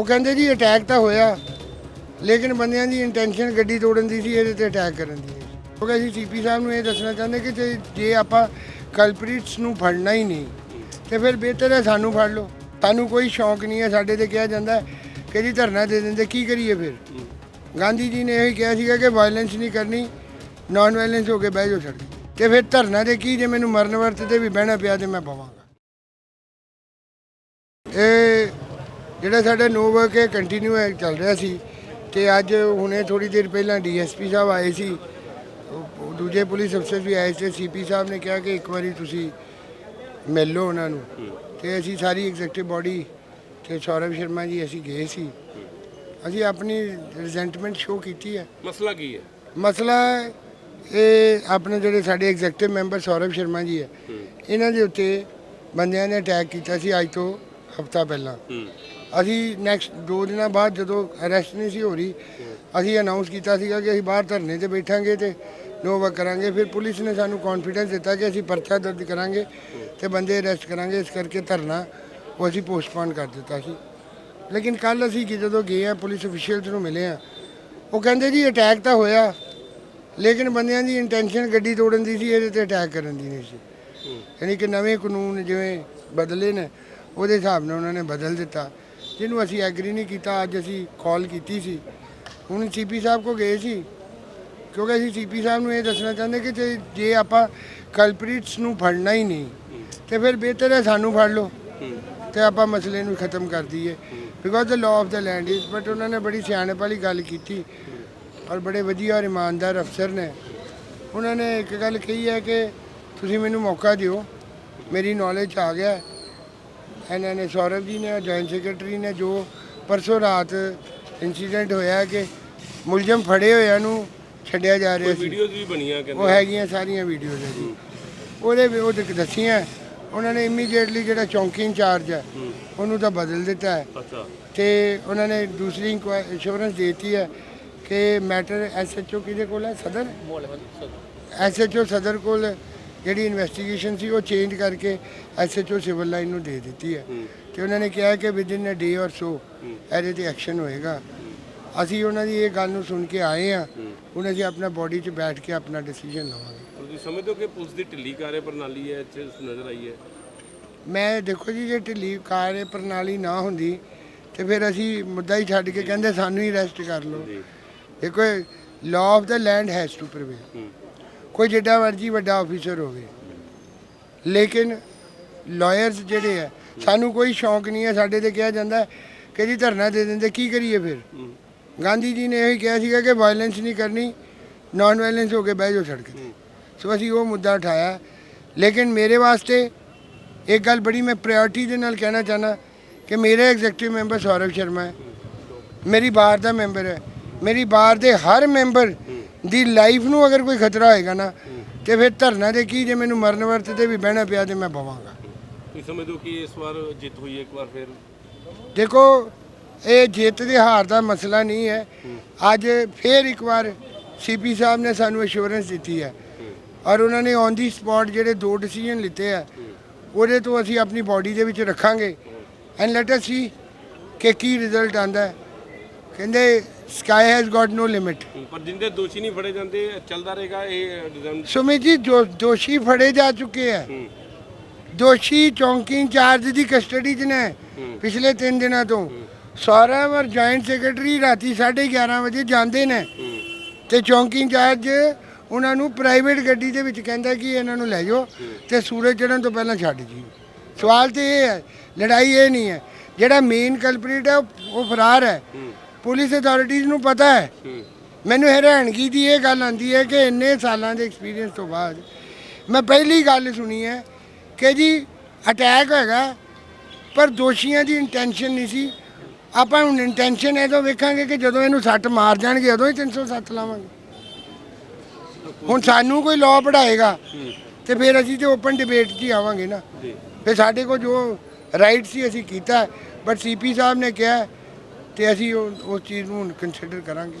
ਉਹ ਕਹਿੰਦੇ ਜੀ ਅਟੈਕ ਤਾਂ ਹੋਇਆ, ਲੇਕਿਨ ਬੰਦਿਆਂ ਦੀ ਇੰਟੈਂਸ਼ਨ ਗੱਡੀ ਤੋੜਨ ਦੀ ਸੀ, ਇਹਦੇ ਤੇ ਅਟੈਕ ਕਰਨ ਦੀ ਕਿਉਂਕਿ ਅਸੀਂ ਸੀਪੀ ਸਾਹਿਬ ਨੂੰ ਇਹ ਦੱਸਣਾ ਚਾਹੁੰਦੇ ਕਿ ਜੇ- ਜੇ ਆਪਾਂ ਕਲਪ੍ਰੀਟਸ ਨੂੰ ਫੜਨਾ ਹੀ ਨਹੀਂ, ਤੇ ਫਿਰ ਬਿਹਤਰ ਹੈ ਸਾਨੂੰ ਫੜ ਲਓ। ਸਾਨੂੰ ਕੋਈ ਸ਼ੌਂਕ ਨਹੀਂ ਹੈ, ਸਾਡੇ ਤੇ ਕਿਹਾ ਜਾਂਦਾ ਹੈ ਕਿ ਜੀ ਧਰਨਾ ਦੇ ਦਿੰਦੇ, ਕੀ ਕਰੀਏ ਫਿਰ? ਗਾਂਧੀ ਜੀ ਨੇ ਇਹ ਹੀ ਕਿਹਾ ਸੀਗਾ ਕਿ ਵਾਇਲੈਂਸ ਨਹੀਂ ਕਰਨੀ ਨਾਨ ਵਾਇਲੈਂਸ ਹੋ ਕੇ ਬਹਿ ਜਾਓ ਸੜਕ ਤੇ ਫਿਰ ਧਰਨਾ ਦੇ ਕੀ ਜੇ ਮੈਨੂੰ ਮਰਨ ਵਰਤ ਤੇ ਵੀ ਬਹਿਣਾ ਪਿਆ ਤੇ ਮੈਂ ਪਵਾਂਗਾ ਇਹ ਜਿਹੜਾ ਸਾਡਾ ਨੋ ਵਰਕ ਹੈ ਕੰਟੀਨਿਊ ਹੈ ਚੱਲ ਰਿਹਾ ਸੀ ਤੇ ਅੱਜ ਹੁਣੇ ਥੋੜੀ ਦੇਰ ਪਹਿਲਾਂ ਡੀਐਸਪੀ ਸਾਹਿਬ ਆਏ ਸੀ। ਦੂਜੇ ਪੁਲਿਸ ਅਫਸਰ ਵੀ ਆਏ ਸੀ ਸੀਪੀ ਸਾਹਿਬ ਨੇ ਕਿਹਾ ਕਿ ਇੱਕ ਵਾਰੀ ਤੁਸੀਂ ਮਿਲ ਲਓ ਉਹਨਾਂ ਨੂੰ। ਤੇ ਅਸੀਂ ਸਾਰੀ ਐਗਜ਼ੈਕਟਿਵ ਬਾਡੀ ਤੇ ਸੌਰਵ ਸ਼ਰਮਾ ਜੀ ਅਸੀਂ ਗਏ ਸੀ। ਅਸੀਂ ਆਪਣੀ ਰਿਜ਼ੈਂਟਮੈਂਟ ਸ਼ੋ ਕੀਤੀ ਹੈ। ਮਸਲਾ ਕੀ ਹੈ? ਮਸਲਾ ਇਹ ਆਪਣੇ ਜਿਹੜੇ ਸਾਡੇ ਐਗਜ਼ੈਕਟਿਵ ਮੈਂਬਰ ਸੌਰਵ ਸ਼ਰਮਾ ਜੀ ਹੈ ਇਹਨਾਂ ਦੇ ਉੱਤੇ ਬੰਦਿਆਂ ਨੇ ਅਟੈਕ ਕੀਤਾ ਸੀ ਅੱਜ ਤੋਂ ਹਫਤਾ ਪਹਿਲਾਂ। ਅਸੀਂ ਨੈਕਸਟ ਦੋ ਦਿਨਾਂ ਬਾਅਦ ਜਦੋਂ ਅਰੈਸਟ ਨਹੀਂ ਸੀ ਹੋ ਰਹੀ ਅਸੀਂ ਅਨਾਉਂਸ ਕੀਤਾ ਸੀਗਾ ਕਿ ਅਸੀਂ ਬਾਹਰ ਧਰਨੇ ਤੇ ਬੈਠਾਂਗੇ ਤੇ ਨੋ ਵਰਕ ਕਰਾਂਗੇ। ਫਿਰ ਪੁਲਿਸ ਨੇ ਸਾਨੂੰ ਕੌਨਫੀਡੈਂਸ ਦਿੱਤਾ ਕਿ ਅਸੀਂ ਪਰਚਾ ਦਰਜ ਕਰਾਂਗੇ ਤੇ ਬੰਦੇ ਅਰੈਸਟ ਕਰਾਂਗੇ। ਇਸ ਕਰਕੇ ਧਰਨਾ ਉਹ ਅਸੀਂ ਪੋਸਟਪੋਨ ਕਰ ਦਿੱਤਾ ਸੀ। ਲੇਕਿਨ ਕੱਲ ਅਸੀਂ ਕਿ ਜਦੋਂ ਗਏ ਆ ਪੁਲਿਸ ਅਫੀਸ਼ੀਅਲਸ ਨੂੰ ਮਿਲੇ ਆ ਉਹ ਕਹਿੰਦੇ ਜੀ ਅਟੈਕ ਤਾਂ ਹੋਇਆ ਲੇਕਿਨ ਬੰਦਿਆਂ ਦੀ ਇੰਟੈਂਸ਼ਨ ਗੱਡੀ ਤੋੜਨ ਦੀ ਸੀ ਇਹਦੇ ਤੇ ਅਟੈਕ ਕਰਨ ਦੀ ਨਹੀਂ ਸੀ। ਯਾਨੀ ਕਿ ਨਵੇਂ ਕਾਨੂੰਨ ਜਿਵੇਂ ਬਦਲੇ ਨੇ ਉਹਦੇ ਹਿਸਾਬ ਨਾਲ ਉਹਨਾਂ ਨੇ ਬਦਲ ਦਿੱਤਾ। ਜਿਹਨੂੰ ਅਸੀਂ ਐਗਰੀ ਨਹੀਂ ਕੀਤਾ, ਅੱਜ ਅਸੀਂ ਕਾਲ ਕੀਤੀ ਸੀ। ਹੁਣ ਸੀਪੀ ਸਾਹਿਬ ਕੋ ਗਏ ਸੀ। ਕਿਉਂਕਿ ਅਸੀਂ ਸੀਪੀ ਸਾਹਿਬ ਨੂੰ ਇਹ ਦੱਸਣਾ ਚਾਹੁੰਦੇ ਕਿ ਜੇ- ਜੇ ਆਪਾਂ ਕਲਪ੍ਰੀਟਸ ਨੂੰ ਫੜਨਾ ਹੀ ਨਹੀਂ, ਤੇ ਫਿਰ ਬਿਹਤਰ ਹੈ ਸਾਨੂੰ ਫੜ ਲਓ। ਤੇ ਆਪਾਂ ਮਸਲੇ ਨੂੰ ਖਤਮ ਕਰ ਦਈਏ। Because the law of the land is but ਉਹਨਾਂ ਨੇ ਬੜੀ ਸਿਆਣਪ ਵਾਲੀ ਗੱਲ ਕੀਤੀ। ਔਰ ਬੜੇ ਵਧੀਆ ਔਰ ਇਮਾਨਦਾਰ ਅਫਸਰ ਨੇ। ਉਹਨਾਂ ਨੇ ਇੱਕ ਗੱਲ ਕਹੀ ਹੈ ਕਿ ਤੁਸੀਂ ਮੈਨੂੰ ਮੌਕਾ ਦਿਓ। ਮੇਰੀ ਨੌਲੇਜ ਆ ਗਿਆ। ਹੈ। ਇਹਨਾਂ ਨੇ ਸੌਰਵ ਜੀ ਨੇ ਜੁਆਇੰਟ ਸੈਕਟਰੀ ਨੇ ਜੋ ਪਰਸੋਂ ਰਾਤ ਇਨਸੀਡੈਂਟ ਹੋਇਆ ਕਿ ਮੁਲਜ਼ਮ ਫੜੇ ਹੋਇਆਂ ਨੂੰ ਛੱਡਿਆ ਜਾ ਰਿਹਾ ਸੀ। ਵੀਡੀਓਜ਼ ਵੀ ਬਣੀਆਂ ਉਹ ਕਹਿੰਦੇ ਹੈਗੀਆਂ ਸਾਰੀਆਂ ਵੀਡੀਓਜ਼ ਹੈ ਜੀ। ਉਹਦੇ ਵੀ ਉਹ ਦੱਸੀਆਂ। ਉਹਨਾਂ ਨੇ ਇਮੀਡੀਏਟਲੀ ਜਿਹੜਾ ਚੌਂਕੀ ਇੰਚਾਰਜ ਹੈ। ਉਹਨੂੰ ਤਾਂ ਬਦਲ ਦਿੱਤਾ ਹੈ। ਅੱਛਾ। ਤੇ ਉਹਨਾਂ ਨੇ ਦੂਸਰੀ ਇੰਸ਼ੋਰੈਂਸ ਦੇਤੀ ਹੈ ਕਿ ਮੈਟਰ ਐਸਐਚਓ ਕਿਹਦੇ ਕੋਲ ਹੈ? ਸਦਰ? ਐਸਐਚਓ ਸਦਰ ਕੋਲ ਜਿਹੜੀ ਇਨਵੈਸਟੀਗੇਸ਼ਨ ਸੀ ਉਹ ਚੇਂਜ ਕਰਕੇ ਐਸਐਚਓ ਸਿਵਲ ਲਾਈਨ ਨੂੰ ਦੇ ਦਿੱਤੀ ਹੈ। ਤੇ ਉਹਨਾਂ ਨੇ ਕਿਹਾ ਕਿ within a day or ਸੋ ਇਹਦੇ ਤੇ ਐਕਸ਼ਨ ਹੋਏਗਾ। ਅਸੀਂ ਉਹਨਾਂ ਦੀ ਇਹ ਗੱਲ ਨੂੰ ਸੁਣ ਕੇ ਆਏ ਆ ਹੁਣ ਅਸੀਂ ਆਪਣਾ ਬੋਡੀ 'ਚ ਬੈਠ ਕੇ ਆਪਣਾ ਡਿਸੀਜਨ ਲਵਾਂਗੇ। ਤੁਸੀਂ ਸਮਝਦੇ ਹੋ ਕਿ ਪੁਲਿਸ ਦੀ ਢਿੱਲੀ ਕਾਰਜ ਪ੍ਰਣਾਲੀ ਹੈ ਇੱਥੇ ਨਜ਼ਰ ਆਈ ਹੈ? ਮੈਂ ਦੇਖੋ ਜੀ ਜੇ ਢਿੱਲੀ ਕਾਰਜ ਪ੍ਰਣਾਲੀ ਨਾ ਹੁੰਦੀ ਤੇ ਫਿਰ ਅਸੀਂ ਮੁੱਦਾ ਹੀ ਛੱਡ ਕੇ ਕਹਿੰਦੇ ਸਾਨੂੰ ਹੀ ਅਰੈਸਟ ਕਰ ਲਓ। ਦੇਖੋ law of the land has to prevail ਹੂੰ। ਕੋਈ ਜਿੱਡਾ ਮਰਜ਼ੀ ਵੱਡਾ ਆਫੀਸਰ ਹੋਵੇ। ਲੇਕਿਨ ਲਾਇਰਸ ਜਿਹੜੇ ਆ, ਸਾਨੂੰ ਕੋਈ ਸ਼ੌਂਕ ਨਹੀਂ ਹੈ ਸਾਡੇ ਤੇ ਕਿਹਾ ਜਾਂਦਾ ਕਿ ਜੀ ਧਰਨਾ ਦੇ ਦਿੰਦੇ, ਕੀ ਕਰੀਏ ਫਿਰ? ਗਾਂਧੀ ਜੀ ਨੇ ਇਹ ਹੀ ਕਿਹਾ ਸੀਗਾ ਕਿ ਵਾਇਲੈਂਸ ਨਹੀਂ ਕਰਨੀ ਨਾਨ ਵਾਇਲੈਂਸ ਹੋ ਕੇ ਬਹਿ ਜਾਓ ਸੜਕ ਤੇ। ਸੋ ਅਸੀਂ ਉਹ ਮੁੱਦਾ ਉਠਾਇਆ। ਲੇਕਿਨ ਮੇਰੇ ਵਾਸਤੇ ਇੱਕ ਗੱਲ ਬੜੀ ਮੈਂ ਪ੍ਰਾਇੋਰਟੀ ਦੇ ਨਾਲ ਕਹਿਣਾ ਚਾਹਨਾ ਕਿ ਮੇਰੇ ਐਗਜ਼ੈਕਟਿਵ ਮੈਂਬਰ ਸੌਰਵ ਸ਼ਰਮਾ ਹੈ। ਮੇਰੀ ਬਾਰ ਦਾ ਮੈਂਬਰ ਹੈ। ਮੇਰੀ ਬਾਰ ਦੇ ਹਰ ਮੈਂਬਰ ਦੀ ਲਾਈਫ ਨੂੰ ਅਗਰ ਕੋਈ ਖਤਰਾ ਹੋਏਗਾ ਨਾ ਤੇ ਫਿਰ ਧਰਨਾ ਦੇ ਕੀ ਜੇ ਮੈਨੂੰ ਮਰਨ ਵਰਤ ਤੇ ਵੀ ਬਹਿਣਾ ਪਿਆ ਤੇ ਮੈਂ ਪਵਾਂਗਾ ਤੁਸੀਂ ਸਮਝਦੇ ਹੋ ਕਿ ਇਸ ਵਾਰ ਜਿੱਤ ਹੋਈ ਹੈ ਇੱਕ ਵਾਰ ਫਿਰ? ਦੇਖੋ ਇਹ ਜਿੱਤ ਦੇ ਹਾਰ ਦਾ ਮਸਲਾ ਨਹੀਂ ਹੈ। ਅੱਜ ਫੇਰ ਇੱਕ ਵਾਰ ਸੀਪੀ ਸਾਹਿਬ ਨੇ ਸਾਨੂੰ ਅਸ਼ੋਰੈਂਸ ਦਿੱਤੀ ਹੈ। ਔਰ ਉਹਨਾਂ ਨੇ ਔਨ ਦੀ ਸਪੌਟ ਜਿਹੜੇ ਦੋ ਡਿਸੀਜਨ ਲਿੱਤੇ ਆ ਉਹਦੇ ਤੋਂ ਅਸੀਂ ਆਪਣੀ ਬਾਡੀ ਦੇ ਵਿੱਚ ਰੱਖਾਂਗੇ। ਐਂਡ ਲੈਟ ਅਸ ਸੀ ਕਿ ਕੀ ਰਿਜ਼ਲਟ ਆਂਦਾ ਹੈ। ਕਹਿੰਦੇ sky has got no limit ਪਰ ਜਿੰਦੇ ਦੋਸ਼ੀ ਨਹੀਂ ਫੜੇ ਜਾਂਦੇ ਚੱਲਦਾ ਰਹੇਗਾ ਇਹ ਡਿਜ਼ਾਈਨ ਸੁਮਿਤ ਜੀ ਜੋ ਦੋਸ਼ੀ ਫੜੇ ਜਾ ਚੁੱਕੇ ਆ। ਹੂੰ। ਦੋਸ਼ੀ ਚੌਂਕੀ ਇੰਚਾਰਜ ਦੀ ਕਸਟਡੀ 'ਚ ਨੇ ਪਿਛਲੇ 3 ਦਿਨਾਂ ਤੋਂ। ਸੌਰਵ ਔਰ ਜੁਆਇੰਟ ਸੈਕਟਰੀ ਰਾਤੀ 11:30 ਵਜੇ ਜਾਂਦੇ ਨੇ। ਤੇ ਚੌਂਕੀ ਇੰਚਾਰਜ ਉਹਨਾਂ ਨੂੰ ਪ੍ਰਾਈਵੇਟ ਗੱਡੀ ਦੇ ਵਿੱਚ ਕਹਿੰਦਾ ਕਿ ਇਹਨਾਂ ਨੂੰ ਲੈ ਜਾਓ ਤੇ ਸੂਰਜ ਚੜ੍ਹਨ ਤੋਂ ਪਹਿਲਾਂ ਛੱਡ ਜੀ। ਸਵਾਲ ਤੇ ਇਹ ਹੈ ਲੜਾਈ ਇਹ ਨਹੀਂ ਹੈ। ਜਿਹੜਾ ਮੇਨ ਕਲਪ੍ਰੀਟ ਹੈ ਉਹ ਫਰਾਰ ਹੈ। ਪੁਲਿਸ ਅਥਾਰਟੀਜ਼ ਨੂੰ ਪਤਾ ਹੈ। ਹੂੰ। ਮੈਨੂੰ ਹੈਰਾਨਗੀ ਦੀ ਇਹ ਗੱਲ ਆਂਦੀ ਹੈ ਕਿ ਇੰਨੇ ਸਾਲਾਂ ਦੇ ਐਕਸਪੀਰੀਅੰਸ ਤੋਂ ਬਾਅਦ ਮੈਂ ਪਹਿਲੀ ਗੱਲ ਸੁਣੀ ਹੈ ਕਿ ਜੀ ਅਟੈਕ ਹੈਗਾ ਪਰ ਦੋਸ਼ੀਆਂ ਦੀ ਇੰਟੈਂਸ਼ਨ ਨਹੀਂ ਸੀ। ਆਪਾਂ ਹੁਣ ਇੰਟੈਂਸ਼ਨ ਇਹ ਤੋਂ ਵੇਖਾਂਗੇ ਕਿ ਜਦੋਂ ਇਹਨੂੰ ਸੱਟ ਮਾਰ ਜਾਣਗੇ ਉਦੋਂ ਹੀ 307 ਲਾਵਾਂਗੇ। ਹੁਣ ਸਾਨੂੰ ਕੋਈ ਲਾਅ ਪੜਾਏਗਾ ਤੇ ਫਿਰ ਅਸੀਂ ਤੇ ਓਪਨ ਡਿਬੇਟ 'ਚ ਹੀ ਆਵਾਂਗੇ ਨਾ। ਫਿਰ ਸਾਡੇ ਕੋਲ ਜੋ ਰਾਈਟ ਸੀ ਅਸੀਂ ਕੀਤਾ ਬਟ ਸੀਪੀ ਸਾਹਿਬ ਨੇ ਕਿਹਾ ਤੇ ਅਸੀਂ ਉਹ- ਉਸ ਚੀਜ਼ ਨੂੰ ਕੰਸੀਡਰ ਕਰਾਂਗੇ।